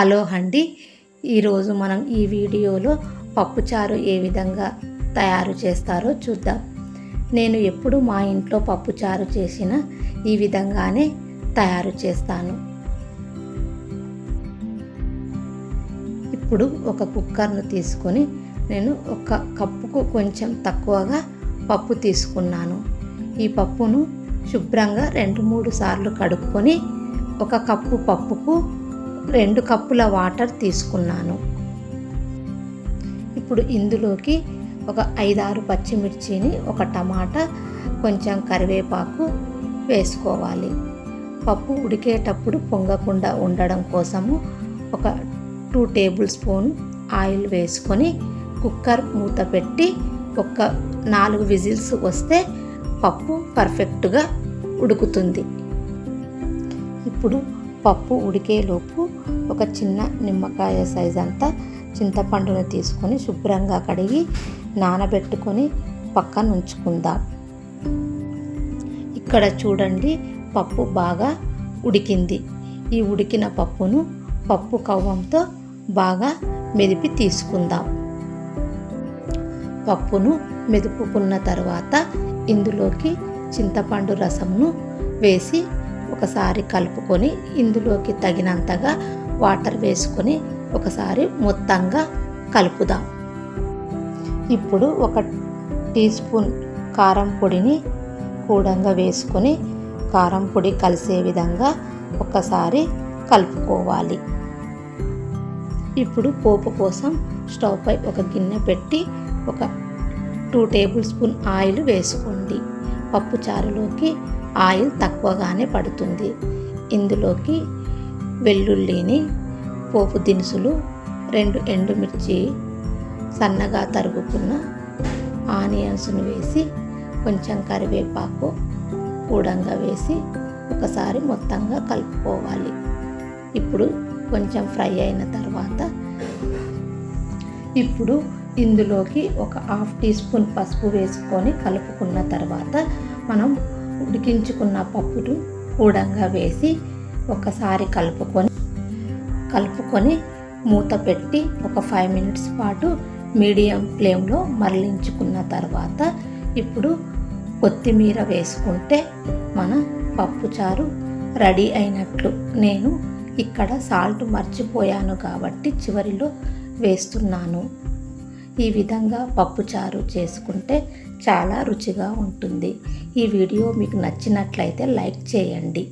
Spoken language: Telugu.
హలో అండి. ఈరోజు మనం ఈ వీడియోలో పప్పుచారు ఏ విధంగా తయారు చేస్తారో చూద్దాం. నేను ఎప్పుడు మా ఇంట్లో పప్పుచారు చేసిన ఈ విధంగానే తయారు చేస్తాను. ఇప్పుడు ఒక కుక్కర్ను తీసుకొని నేను ఒక కప్పుకు కొంచెం తక్కువగా పప్పు తీసుకున్నాను. ఈ పప్పును శుభ్రంగా రెండు మూడు సార్లు కడుక్కొని ఒక కప్పు పప్పుకు రెండు కప్పుల వాటర్ తీసుకున్నాను. ఇప్పుడు ఇందులోకి ఒక ఐదారు పచ్చిమిర్చిని ఒక టమాటా కొంచెం కరివేపాకు వేసుకోవాలి. పప్పు ఉడికేటప్పుడు పొంగకుండా ఉండడం కోసము ఒక టూ టేబుల్ స్పూన్ ఆయిల్ వేసుకొని కుక్కర్ మూత పెట్టి ఒక నాలుగు విజిల్స్ వస్తే పప్పు పర్ఫెక్ట్గా ఉడుకుతుంది. ఇప్పుడు పప్పు ఉడికేలోపు ఒక చిన్న నిమ్మకాయ సైజ్ అంతా చింతపండును తీసుకొని శుభ్రంగా కడిగి నానబెట్టుకొని పక్కన ఉంచుకుందాం. ఇక్కడ చూడండి పప్పు బాగా ఉడికింది. ఈ ఉడికిన పప్పును పప్పు కవ్వంతో బాగా మెదిపి తీసుకుందాం. పప్పును మెదుపుకున్న తర్వాత ఇందులోకి చింతపండు రసంను వేసి ఒకసారి కలుపుకొని ఇందులోకి తగినంతగా వాటర్ వేసుకొని ఒకసారి మొత్తంగా కలుపుదాం. ఇప్పుడు ఒక టీ స్పూన్ కారం పొడిని కూడంగా వేసుకొని కారం పొడి కలిసే విధంగా ఒకసారి కలుపుకోవాలి. ఇప్పుడు పోపు కోసం స్టవ్ పై ఒక గిన్నె పెట్టి ఒక టూ టేబుల్ స్పూన్ ఆయిల్ వేసుకోండి. పప్పు చారులోకి ఆయిల్ తక్కువగానే పడుతుంది. ఇందులోకి వెల్లుల్లిని పోపు దినుసులు రెండు ఎండుమిర్చి సన్నగా తరుగుకున్న ఆనియన్స్ను వేసి కొంచెం కరివేపాకు కూడంగా వేసి ఒకసారి మొత్తంగా కలుపుకోవాలి. ఇప్పుడు కొంచెం ఫ్రై అయిన తర్వాత ఇప్పుడు ఇందులోకి ఒక హాఫ్ టీ స్పూన్ పసుపు వేసుకొని కలుపుకున్న తర్వాత మనం ఉడికించుకున్న పప్పును కూడంగా వేసి ఒకసారి కలుపుకొని కలుపుకొని మూత పెట్టి ఒక ఫైవ్ మినిట్స్ పాటు మీడియం ఫ్లేమ్లో మరలించుకున్న తర్వాత ఇప్పుడు కొత్తిమీర వేసుకుంటే మన పప్పుచారు రెడీ అయినట్లు. నేను ఇక్కడ సాల్ట్ మర్చిపోయాను కాబట్టి చివరిలో వేస్తున్నాను. ఈ విధంగా పప్పుచారు చేసుకుంటే చాలా రుచిగా ఉంటుంది. ఈ వీడియో మీకు నచ్చినట్లయితే లైక్ చేయండి.